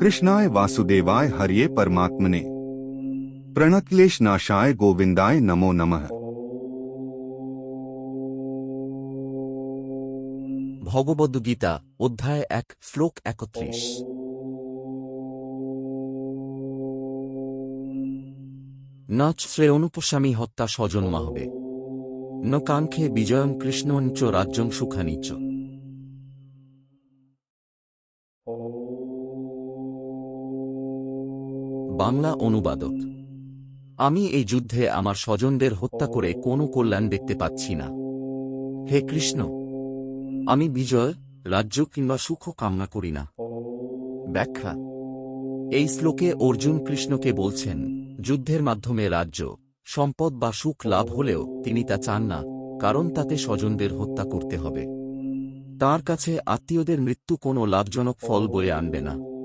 कृष्णाय वासुदेवाय हरिये परमात्मने प्रणक्लेश नाशाय गोविंदाय नमो नमः ভগবদ্গীতা অধ্যায় এক শ্লোক একত্রিশ নচ শ্রেয়নুপস্বামী হত্যা স্বজন্মা হবে ন কাঙ্ক্ষে বিজয়ং কৃষ্ণঞ্চ রাজ্যং সুখানি বাংলা অনুবাদক। আমি এই যুদ্ধে আমার স্বজনদের হত্যা করে কোনো কল্যাণ দেখতে পাচ্ছি না। হে কৃষ্ণ, আমি বিজয়, রাজ্য কিংবা সুখ কামনা করি না। ব্যাখ্যা, এই শ্লোকে অর্জুন কৃষ্ণকে বলছেন, যুদ্ধের মাধ্যমে রাজ্য, সম্পদ বা সুখ লাভ হলেও তিনি তা চান না, কারণ তাতে স্বজনদের হত্যা করতে হবে। তার কাছে আত্মীয়দের মৃত্যু কোনো লাভজনক ফল বয়ে আনবে না।